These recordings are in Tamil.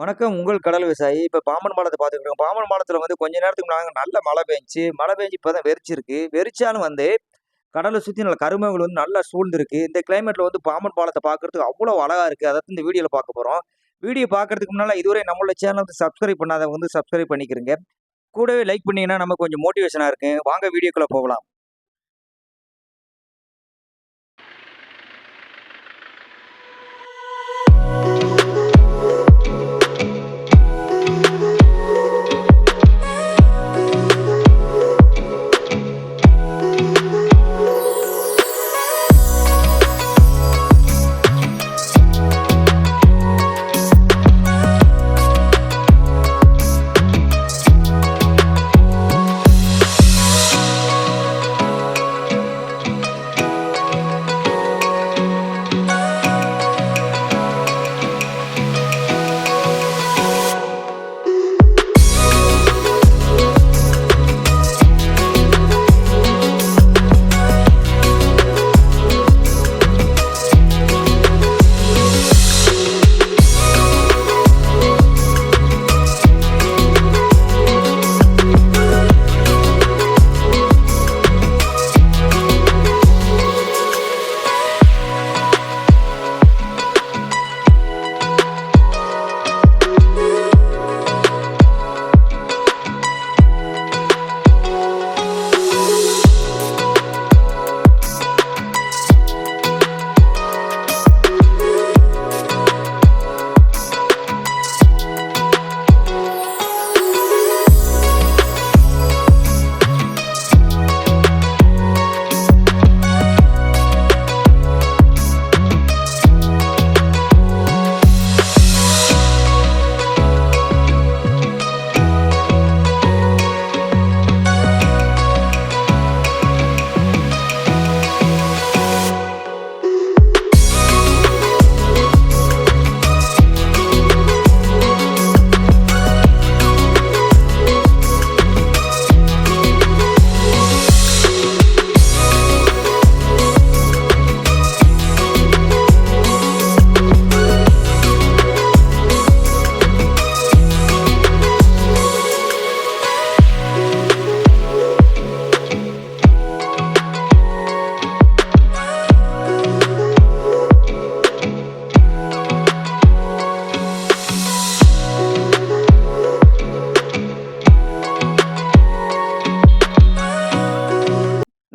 வணக்கம். உங்கள் கடல் விவசாயி. இப்போ பாம்பன் பாலத்தை பார்த்துக்கிட்டு பாம்பன் பாலத்தில் வந்து கொஞ்ச நேரத்துக்கு முன்னாடி நல்ல மழை பெஞ்சு மழை பெஞ்சு இப்போ தான் வெறிச்சிருக்கு. வெறிச்சாலும் வந்து கடலை சுற்றி நல்ல கருமைகள் வந்து நல்லா சூழ்ந்துருக்கு. இந்த கிளைமேட்டில் வந்து பாம்பன் பாலத்தை பார்க்கறதுக்கு அவ்வளோ அழகாக இருக்குது அதை இந்த வீடியோவில் பார்க்க போகிறோம் வீடியோ பார்க்கறதுக்கு முன்னால் இதுவரை நம்மளோட சேனல் வந்து சப்ஸ்கிரைப் பண்ணாதவங்க வந்து சப்ஸ்கிரைப் பண்ணிக்கிறங்க. கூடவே லைக் பண்ணீங்கன்னா நமக்கு கொஞ்சம் மோட்டிவேஷனாக இருக்குது வாங்க வீடியோக்குள்ளே போகலாம்.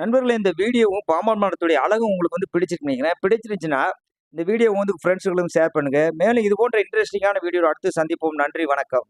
நண்பர்களே இந்த வீடியோவும் பாம்பன் மரத்துடைய அழகும் உங்களுக்கு வந்து பிடிச்சிருக்கீங்க பிடிச்சிருந்துச்சுன்னா இந்த வீடியோ வந்து ஃப்ரெண்ட்ஸுகளும் ஷேர் பண்ணுங்க. மேலும் இது போன்ற இன்ட்ரெஸ்டிங்கான வீடியோ அடுத்து சந்திப்போம். நன்றி வணக்கம்.